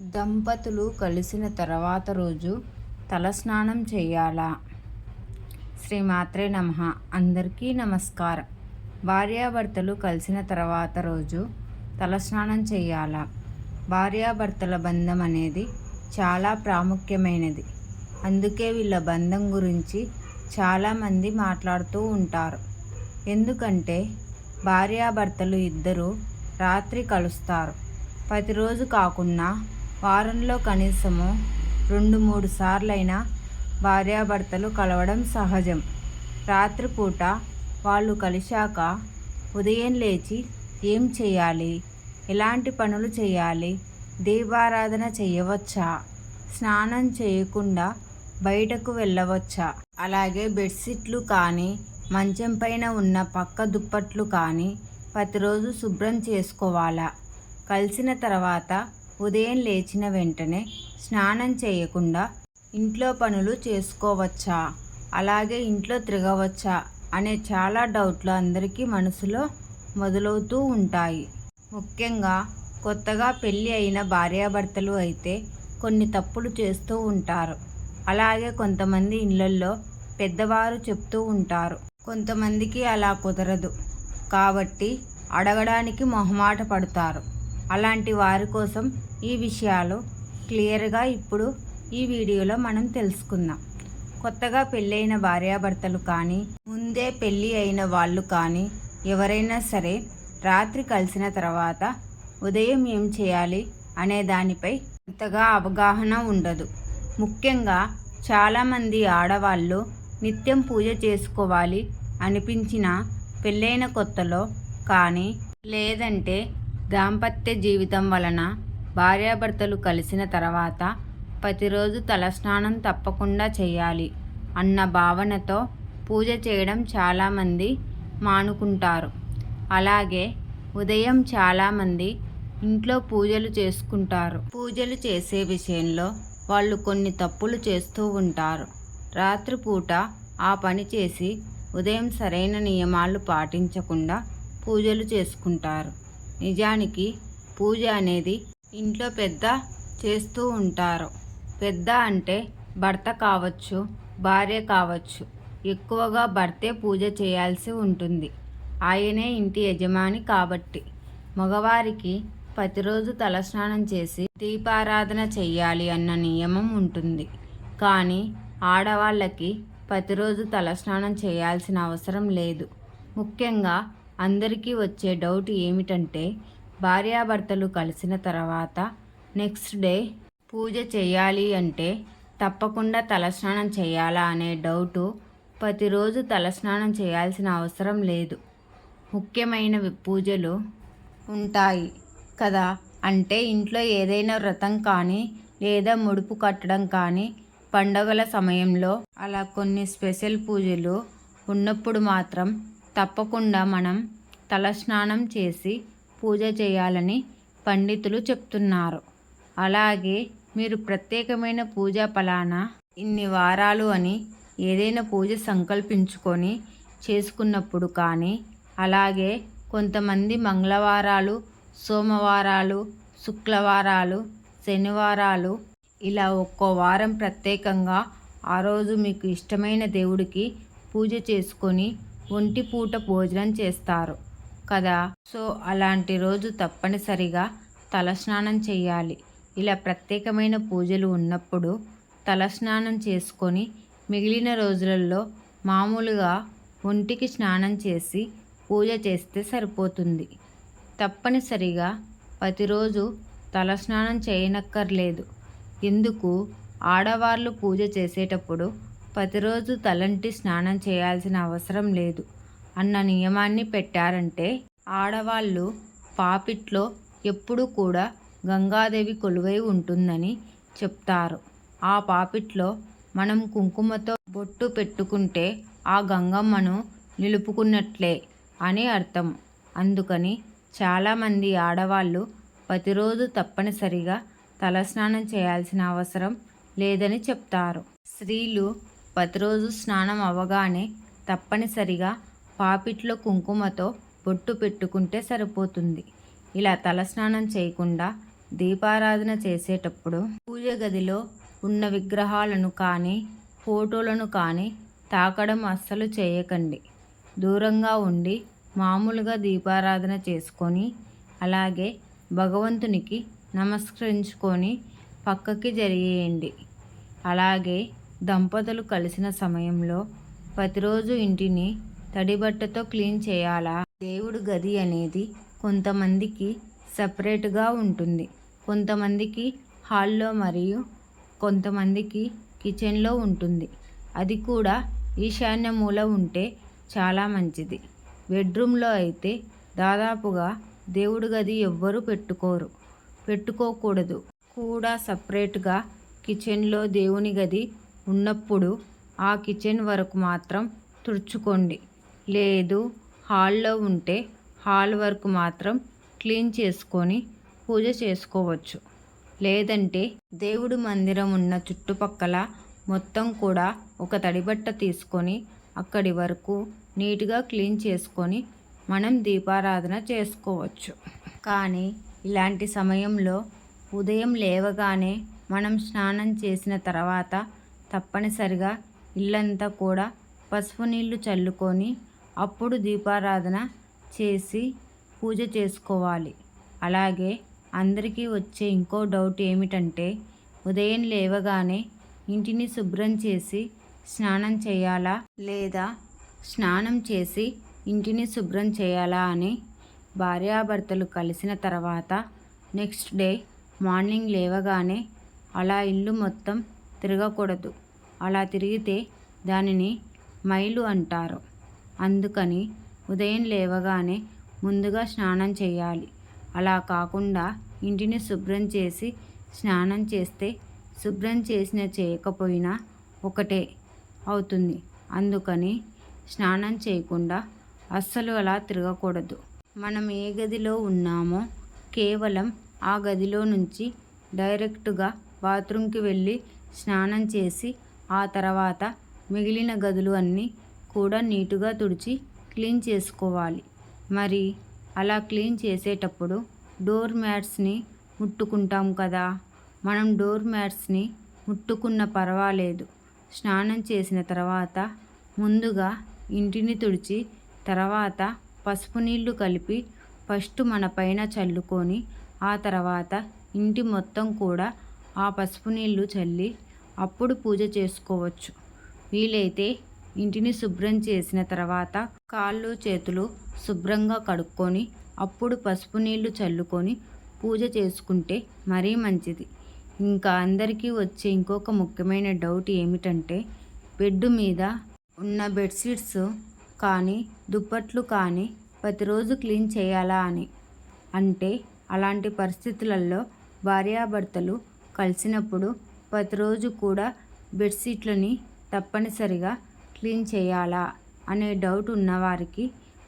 దంపతులు కలిసిన తర్వాత రోజు తలస్నానం చేయాలా? శ్రీమాత్రే నమ. అందరికీ నమస్కారం. భార్యాభర్తలు కలిసిన తర్వాత రోజు తలస్నానం చేయాలా? భార్యాభర్తల బంధం అనేది చాలా ప్రాముఖ్యమైనది. అందుకే వీళ్ళ బంధం గురించి చాలామంది మాట్లాడుతూ ఉంటారు. ఎందుకంటే భార్యాభర్తలు ఇద్దరు రాత్రి కలుస్తారు. ప్రతిరోజు కాకుండా వారంలో కనీసము రెండు మూడు సార్లైనా భార్యాభర్తలు కలవడం సహజం. రాత్రిపూట వాళ్ళు కలిశాక ఉదయం లేచి ఏం చేయాలి? ఎలాంటి పనులు చేయాలి? దీపారాధన చేయవచ్చా? స్నానం చేయకుండా బయటకు వెళ్ళవచ్చా? అలాగే బెడ్షీట్లు కానీ మంచం పైన ఉన్న పక్క దుప్పట్లు కానీ ప్రతిరోజు శుభ్రం చేసుకోవాలా? కలిసిన తర్వాత ఉదయం లేచిన వెంటనే స్నానం చేయకుండా ఇంట్లో పనులు చేసుకోవచ్చా? అలాగే ఇంట్లో తిరగవచ్చా? అనే చాలా డౌట్లు అందరికీ మనసులో మొదలవుతూ ఉంటాయి. ముఖ్యంగా కొత్తగా పెళ్ళి అయిన భార్యాభర్తలు అయితే కొన్ని తప్పులు చేస్తూ ఉంటారు. అలాగే కొంతమంది ఇళ్ళల్లో పెద్దవారు చెప్తూ ఉంటారు. కొంతమందికి అలా కుదరదు. కాబట్టి అడగడానికి మొహమాట పడతారు. అలాంటి వారి కోసం ఈ విషయాలు క్లియర్గా ఇప్పుడు ఈ వీడియోలో మనం తెలుసుకుందాం. కొత్తగా పెళ్ళైన భార్యాభర్తలు కానీ ముందే పెళ్ళి అయిన వాళ్ళు కానీ ఎవరైనా సరే రాత్రి కలిసిన తర్వాత ఉదయం ఏం చేయాలి అనే దానిపై అంతగా అవగాహన ఉండదు. ముఖ్యంగా చాలామంది ఆడవాళ్ళు నిత్యం పూజ చేసుకోవాలి అనిపించిన పెళ్ళైన కొత్తలో కానీ లేదంటే దాంపత్య జీవితం వలన భార్యాభర్తలు కలిసిన తర్వాత ప్రతిరోజు తలస్నానం తప్పకుండా చేయాలి అన్న భావనతో పూజ చేయడం చాలామంది మానుకుంటారు. అలాగే ఉదయం చాలామంది ఇంట్లో పూజలు చేసుకుంటారు. పూజలు చేసే విషయంలో వాళ్ళు కొన్ని తప్పులు చేస్తూ ఉంటారు. రాత్రిపూట ఆ పని చేసి ఉదయం సరైన నియమాలు పాటించకుండా పూజలు చేసుకుంటారు. నిజానికి పూజ అనేది ఇంట్లో పెద్ద చేస్తూ ఉంటారు. పెద్ద అంటే భర్త కావచ్చు భార్య కావచ్చు. ఎక్కువగా భర్తే పూజ చేయాల్సి ఉంటుంది. ఆయనే ఇంటి యజమాని కాబట్టి. మగవారికి ప్రతిరోజు తలస్నానం చేసి దీపారాధన చెయ్యాలి అన్న నియమం ఉంటుంది. కానీ ఆడవాళ్ళకి ప్రతిరోజు తలస్నానం చేయాల్సిన అవసరం లేదు. ముఖ్యంగా అందరికీ వచ్చే డౌట్ ఏమిటంటే భార్యాభర్తలు కలిసిన తర్వాత నెక్స్ట్ డే పూజ చేయాలి అంటే తప్పకుండా తలస్నానం చేయాలా అనే డౌటు ప్రతిరోజు తలస్నానం చేయాల్సిన అవసరం లేదు. ముఖ్యమైన పూజలు ఉంటాయి కదా. అంటే ఇంట్లో ఏదైనా వ్రతం కానీ లేదా ముడుపు కట్టడం కానీ పండగల సమయంలో అలా కొన్ని స్పెషల్ పూజలు ఉన్నప్పుడు మాత్రం తప్పకుండా మనం తలస్నానం చేసి పూజ చేయాలని పండితులు చెప్తున్నారు. అలాగే మీరు ప్రత్యేకమైన పూజ ఫలానా ఇన్ని వారాలు అని ఏదైనా పూజ సంకల్పించుకొని చేసుకున్నప్పుడు కానీ అలాగే కొంతమంది మంగళవారాలు సోమవారాలు శుక్రవారాలు శనివారాలు ఇలా ఒక్కో వారం ప్రత్యేకంగా ఆ రోజు మీకు ఇష్టమైన దేవుడికి పూజ చేసుకొని ఒంటి పూట భోజనం చేస్తారు. కదా? సో అలాంటి రోజు తప్పనిసరిగా తలస్నానం చేయాలి. ఇలా ప్రత్యేకమైన పూజలు ఉన్నప్పుడు తలస్నానం చేసుకొని మిగిలిన రోజులలో మామూలుగా ఒంటికి స్నానం చేసి పూజ చేస్తే సరిపోతుంది. తప్పనిసరిగా ప్రతిరోజు తలస్నానం చేయనక్కర్లేదు. ఎందుకు? ఆడవాళ్ళు పూజ చేసేటప్పుడు ప్రతిరోజు తలంటి స్నానం చేయాల్సిన అవసరం లేదు అన్న నియమాన్ని పెట్టారంటే ఆడవాళ్ళు పాపిట్లో ఎప్పుడు కూడా గంగాదేవి కొలువై ఉంటుందని చెప్తారు. ఆ పాపిట్లో మనం కుంకుమతో బొట్టు పెట్టుకుంటే ఆ గంగమ్మను నిలుపుకున్నట్లే అని అర్థం. అందుకని చాలామంది ఆడవాళ్ళు ప్రతిరోజు తప్పనిసరిగా తలస్నానం చేయాల్సిన అవసరం లేదని చెప్తారు. స్త్రీలు ప్రతిరోజు స్నానం అవ్వగానే తప్పనిసరిగా పాపిట్లో కుంకుమతో బొట్టు పెట్టుకుంటే సరిపోతుంది. ఇలా తలస్నానం చేయకుండా దీపారాధన చేసేటప్పుడు పూజ గదిలో ఉన్న విగ్రహాలను కానీ ఫోటోలను కానీ తాకడం అస్సలు చేయకండి. దూరంగా ఉండి మామూలుగా దీపారాధన చేసుకొని అలాగే భగవంతునికి నమస్కరించుకొని పక్కకి జరిగేయండి. అలాగే దంపతులు కలిసిన సమయంలో ప్రతిరోజు ఇంటిని తడిబట్టతో క్లీన్ చేయాలా? దేవుడు గది అనేది కొంతమందికి సపరేట్గా ఉంటుంది. కొంతమందికి హాల్లో మరియు కొంతమందికి కిచెన్లో ఉంటుంది. అది కూడా ఈశాన్య మూల ఉంటే చాలా మంచిది. బెడ్రూమ్లో అయితే దాదాపుగా దేవుడు గది ఎవ్వరూ పెట్టుకోరు. పెట్టుకోకూడదు. కూడా సపరేట్గా కిచెన్లో దేవుని గది ఉన్నప్పుడు ఆ కిచెన్ వరకు మాత్రం తుడుచుకోండి. లేదు హాల్లో ఉంటే హాల్ వరకు మాత్రం క్లీన్ చేసుకొని పూజ చేసుకోవచ్చు. లేదంటే దేవుడు మందిరం ఉన్న చుట్టుపక్కల మొత్తం కూడా ఒక తడిబట్ట తీసుకొని అక్కడి వరకు నీట్గా క్లీన్ చేసుకొని మనం దీపారాధన చేసుకోవచ్చు. కానీ ఇలాంటి సమయంలో ఉదయం లేవగానే మనం స్నానం చేసిన తర్వాత తప్పనిసరిగా ఇల్లంతా కూడా పసుపు నీళ్ళు చల్లుకొని అప్పుడు దీపారాధన చేసి పూజ చేసుకోవాలి. అలాగే అందరికీ వచ్చే ఇంకో డౌట్ ఏమిటంటే ఉదయం లేవగానే ఇంటిని శుభ్రం చేసి స్నానం చేయాలా లేదా స్నానం చేసి ఇంటిని శుభ్రం చేయాలా అని భార్యాభర్తలు కలిసిన తర్వాత నెక్స్ట్ డే మార్నింగ్ లేవగానే అలా ఇల్లు మొత్తం తిరగకూడదు. అలా తిరిగితే దానిని మైలు అంటారు. అందుకని ఉదయం లేవగానే ముందుగా స్నానం చేయాలి. అలా కాకుండా ఇంటిని శుభ్రం చేసి స్నానం చేస్తే శుభ్రం చేసిన చేయకపోయినా ఒకటే అవుతుంది. అందుకని స్నానం చేయకుండా అస్సలు అలా తిరగకూడదు. మనం ఏ గదిలో ఉన్నామో కేవలం ఆ గదిలో నుంచి డైరెక్ట్గా బాత్రూమ్కి వెళ్ళి స్నానం చేసి ఆ తర్వాత మిగిలిన గదులు అన్నీ కూడా నీటుగా తుడిచి క్లీన్ చేసుకోవాలి. మరి అలా క్లీన్ చేసేటప్పుడు డోర్ మ్యాట్స్ని ముట్టుకుంటాం కదా? మనం డోర్ మ్యాట్స్ని ముట్టుకున్న పర్వాలేదు. స్నానం చేసిన తర్వాత ముందుగా ఇంటిని తుడిచి తర్వాత పసుపు నీళ్ళు కలిపి ఫస్ట్ మన పైన చల్లుకొని ఆ తర్వాత ఇంటి మొత్తం కూడా ఆ పసుపు నీళ్ళు చల్లి అప్పుడు పూజ చేసుకోవచ్చు. వీలైతే ఇంటిని శుభ్రం చేసిన తర్వాత కాళ్ళు చేతులు శుభ్రంగా కడుక్కొని అప్పుడు పసుపు నీళ్ళు చల్లుకొని పూజ చేసుకుంటే మరీ మంచిది. ఇంకా అందరికీ వచ్చే ఇంకొక ముఖ్యమైన డౌట్ ఏమిటంటే బెడ్ మీద ఉన్న బెడ్షీట్స్ కానీ దుప్పట్లు కానీ ప్రతిరోజు క్లీన్ చేయాలా అని? అంటే అలాంటి పరిస్థితులలో భార్యాభర్తలు కలిసినప్పుడు ప్రతిరోజు కూడా బెడ్షీట్లని తప్పనిసరిగా క్లీన్ చేయాలా అనే డౌట్ ఉన్నవారికి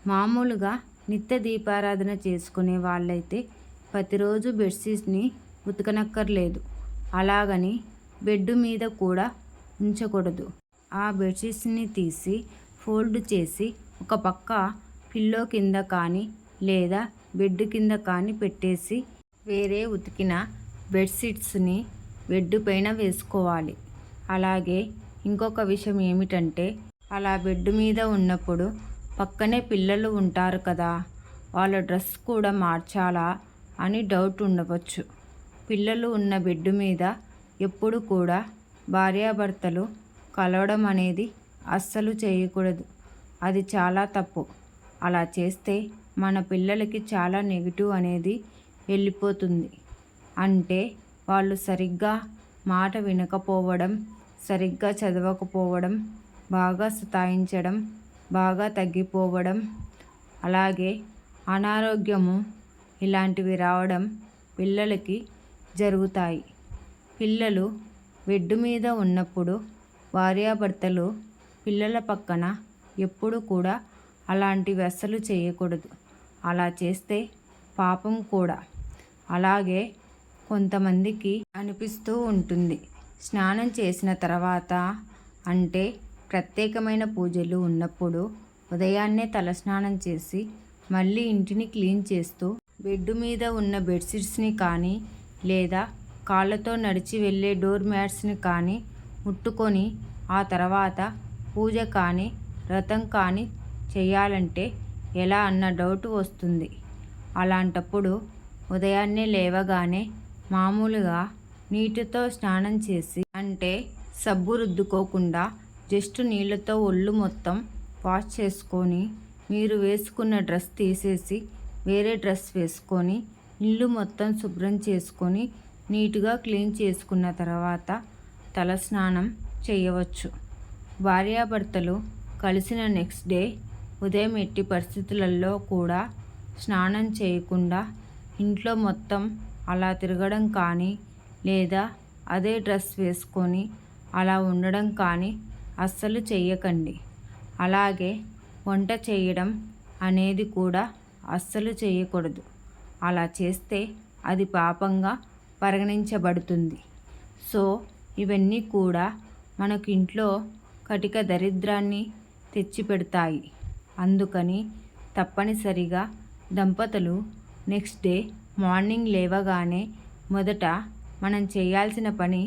మామూలుగా నిత్య దీపారాధన చేసుకునే వాళ్ళైతే ప్రతిరోజు బెడ్షీట్ని ఉతకనక్కర్లేదు. అలాగని బెడ్ మీద కూడా ఉంచకూడదు. ఆ బెడ్షీట్స్ని తీసి ఫోల్డ్ చేసి ఒక పక్క పిల్లో కింద కానీ లేదా బెడ్ కింద కానీ పెట్టేసి వేరే ఉతికిన బెడ్షీట్స్ని బెడ్ పైన వేసుకోవాలి. అలాగే ఇంకొక విషయం ఏమిటంటే అలా బెడ్ మీద ఉన్నప్పుడు పక్కనే పిల్లలు ఉంటారు కదా వాళ్ళ డ్రెస్ కూడా మార్చాలా అని డౌట్ ఉండవచ్చు. పిల్లలు ఉన్న బెడ్ మీద ఎప్పుడు కూడా భార్యాభర్తలు కలవడం అనేది అస్సలు చేయకూడదు. అది చాలా తప్పు. అలా చేస్తే మన పిల్లలకి చాలా నెగిటివ్ అనేది వెళ్ళిపోతుంది. అంటే వాళ్ళు సరిగ్గా మాట వినకపోవడం సరిగ్గా చదవకపోవడం బాగా సతాయించడం బాగా తగ్గిపోవడం అలాగే అనారోగ్యము ఇలాంటివి రావడం పిల్లలకి జరుగుతాయి. పిల్లలు బెడ్ మీద ఉన్నప్పుడు భార్యాభర్తలు పిల్లల పక్కన ఎప్పుడు కూడా అలాంటివి అస్సలు చేయకూడదు. అలా చేస్తే పాపం కూడా. అలాగే కొంతమందికి అనిపిస్తూ ఉంటుంది. స్నానం చేసిన తర్వాత అంటే ప్రత్యేకమైన పూజలు ఉన్నప్పుడు ఉదయాన్నే తలస్నానం చేసి మళ్ళీ ఇంటిని క్లీన్ చేస్తూ బెడ్ మీద ఉన్న బెడ్షీట్స్ని కానీ లేదా కాళ్ళతో నడిచి వెళ్ళే డోర్ మ్యాట్స్ని కానీ ముట్టుకొని ఆ తర్వాత పూజ కానీ వ్రతం కానీ చేయాలంటే ఎలా అన్న డౌట్ వస్తుంది. అలాంటప్పుడు ఉదయాన్నే లేవగానే మామూలుగా నీటితో స్నానం చేసి అంటే సబ్బు రుద్దుకోకుండా జస్ట్ నీళ్ళతో ఒళ్ళు మొత్తం వాష్ చేసుకొని మీరు వేసుకున్న డ్రెస్ తీసేసి వేరే డ్రెస్ వేసుకొని ఇల్లు మొత్తం శుభ్రం చేసుకొని నీట్గా క్లీన్ చేసుకున్న తర్వాత తలస్నానం చేయవచ్చు. భార్యాభర్తలు కలిసిన నెక్స్ట్ డే ఉదయం ఎట్టి పరిస్థితులలో కూడా స్నానం చేయకుండా ఇంట్లో మొత్తం అలా తిరగడం కానీ లేదా అదే డ్రెస్ వేసుకొని అలా ఉండడం కానీ అస్సలు చేయకండి అలాగే వంట చేయడం అనేది కూడా అస్సలు చేయకూడదు అలా చేస్తే అది పాపంగా పరిగణించబడుతుంది. సో ఇవన్నీ కూడా మనకు ఇంట్లో కటిక దరిద్రాన్ని తెచ్చిపెడతాయి. అందుకని తప్పనిసరిగా దంపతులు నెక్స్ట్ డే మార్నింగ్ లేవగానే మొదట మనం చేయాల్సిన పని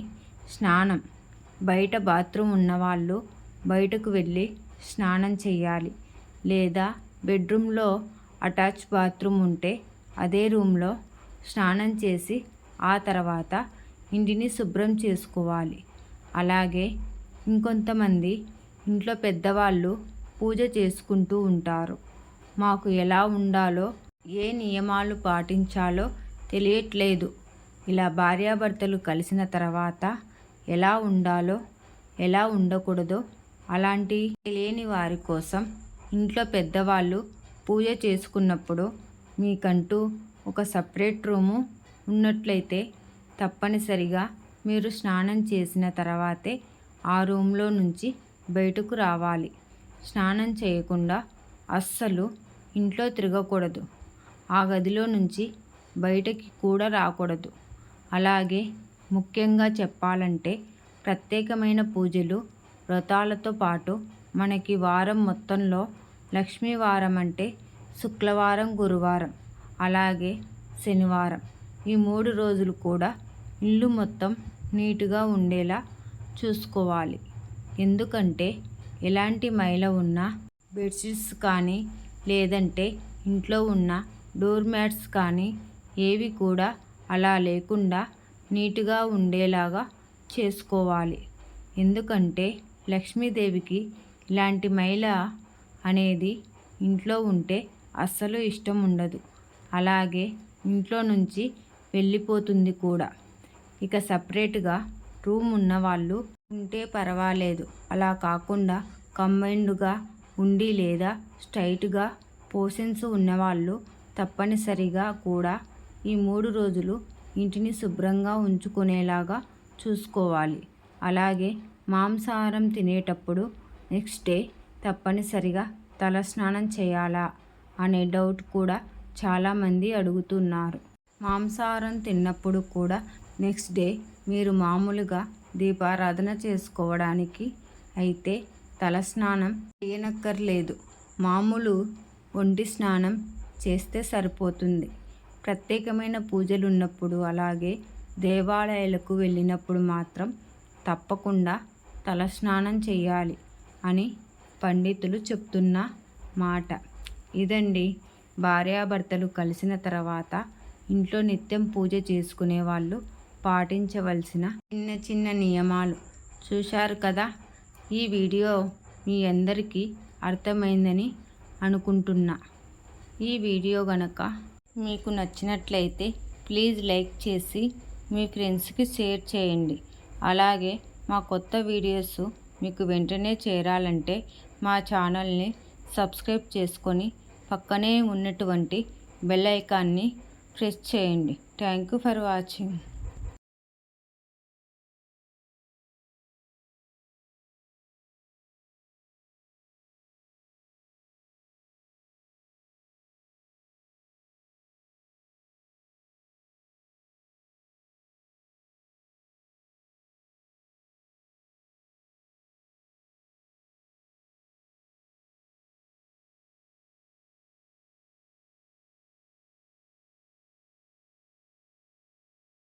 స్నానం. బయట బాత్రూమ్ ఉన్నవాళ్ళు బయటకు వెళ్ళి స్నానం చేయాలి. లేదా బెడ్రూమ్లో అటాచ్ బాత్రూమ్ ఉంటే అదే రూమ్లో స్నానం చేసి ఆ తర్వాత ఇంటిని శుభ్రం చేసుకోవాలి. అలాగే ఇంకొంతమంది ఇంట్లో పెద్దవాళ్ళు పూజ చేసుకుంటూ ఉంటారు. మాకు ఎలా ఉండాలో ఏ నియమాలు పాటించాలో తెలియట్లేదు. ఇలా భార్యాభర్తలు కలిసిన తర్వాత ఎలా ఉండాలో ఎలా ఉండకూడదో అలాంటి తెలియని వారి కోసం ఇంట్లో పెద్దవాళ్ళు పూజ చేసుకున్నప్పుడు మీకంటూ ఒక సపరేట్ రూము ఉన్నట్లయితే తప్పనిసరిగా మీరు స్నానం చేసిన తర్వాతే ఆ రూమ్లో నుంచి బయటకు రావాలి. స్నానం చేయకుండా అస్సలు ఇంట్లో తిరగకూడదు. ఆ గదిలో నుంచి బయటకి కూడా రాకూడదు. అలాగే ముఖ్యంగా చెప్పాలంటే ప్రత్యేకమైన పూజలు వ్రతాలతో పాటు మనకి వారం మొత్తంలో లక్ష్మీ వారం అంటే శుక్రవారం గురువారం అలాగే శనివారం. ఈ మూడు రోజులు కూడా ఇల్లు మొత్తం నీటుగా ఉండేలా చూసుకోవాలి. ఎందుకంటే ఎలాంటి మైల ఉన్నా బెడ్షీట్స్ కానీ లేదంటే ఇంట్లో ఉన్న డోర్ మ్యాట్స్ కానీ ఏవి కూడా అలా లేకుండా నీట్గా ఉండేలాగా చేసుకోవాలి. ఎందుకంటే లక్ష్మీదేవికి ఇలాంటి మైల అనేది ఇంట్లో ఉంటే అస్సలు ఇష్టం ఉండదు. అలాగే ఇంట్లో నుంచి వెళ్ళిపోతుంది కూడా. ఇక సపరేట్గా రూమ్ ఉన్నవాళ్ళు ఉంటే పర్వాలేదు. అలా కాకుండా కంబైన్డ్గా ఉండి లేదా స్ట్రైట్గా పోర్షన్స్ ఉన్నవాళ్ళు తప్పనిసరిగా కూడా ఈ మూడు రోజులు ఇంటిని శుభ్రంగా ఉంచుకునేలాగా చూసుకోవాలి. అలాగే మాంసాహారం తినేటప్పుడు నెక్స్ట్ డే తప్పనిసరిగా తలస్నానం చేయాలా అనే డౌట్ కూడా చాలామంది అడుగుతున్నారు. మాంసాహారం తిన్నప్పుడు కూడా నెక్స్ట్ డే మీరు మామూలుగా దీపారాధన చేసుకోవడానికి అయితే తలస్నానం చేయనక్కర్లేదు. మామూలు ఒంటి స్నానం చేస్తే సరిపోతుంది. ప్రత్యేకమైన పూజలు ఉన్నప్పుడు అలాగే దేవాలయాలకు వెళ్ళినప్పుడు మాత్రం తప్పకుండా తలస్నానం చేయాలి అని పండితులు చెప్తున్న మాట. ఇదండి భార్యాభర్తలు కలిసిన తర్వాత ఇంట్లో నిత్యం పూజ చేసుకునే వాళ్ళు పాటించవలసిన చిన్న చిన్న నియమాలు. చూశారు కదా? ఈ వీడియో మీ అందరికీ అర్థమైందని అనుకుంటున్నా. ఈ వీడియో గనక మీకు నచ్చినట్లయితే ప్లీజ్ లైక్ చేసి మీ ఫ్రెండ్స్కి షేర్ చేయండి. అలాగే మా కొత్త వీడియోస్ మీకు వెంటనే చేరాలంటే మా ఛానల్ని సబ్స్క్రైబ్ చేసుకొని పక్కనే ఉన్నటువంటి బెల్ ఐకాన్ని ప్రెస్ చేయండి. Thank you for watching.